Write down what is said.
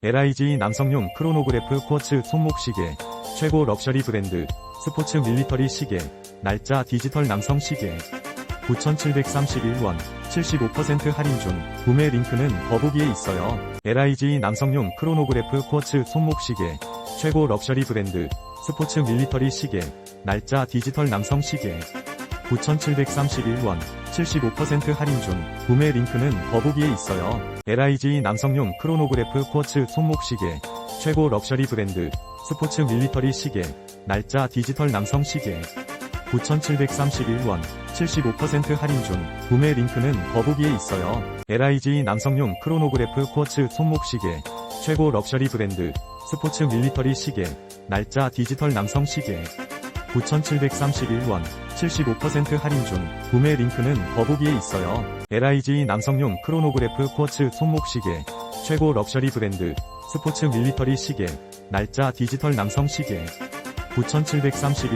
LIG 남성용 크로노그래프 쿼츠 손목시계, 최고 럭셔리 브랜드, 스포츠 밀리터리 시계, 날짜 디지털 남성 시계. 9,731원, 75% 할인 중, 구매 링크는 더보기에 있어요. LIG 남성용 크로노그래프 쿼츠 손목시계, 최고 럭셔리 브랜드, 스포츠 밀리터리 시계, 날짜 디지털 남성 시계. 9,731원, 75% 할인 중, 구매 링크는 더보기에 있어요. LIG 남성용 크로노그래프 쿼츠 손목시계, 최고 럭셔리 브랜드, 스포츠 밀리터리 시계, 날짜 디지털 남성 시계. 9,731원, 75% 할인 중, 구매 링크는 더보기에 있어요. LIG 남성용 크로노그래프 쿼츠 손목시계, 최고 럭셔리 브랜드, 스포츠 밀리터리 시계, 날짜 디지털 남성 시계. 9,731원, 75% 할인 중, 구매 링크는 더보기에 있어요. LIG 남성용 크로노그래프 쿼츠 손목시계, 최고 럭셔리 브랜드, 스포츠 밀리터리 시계, 날짜 디지털 남성 시계. 9,731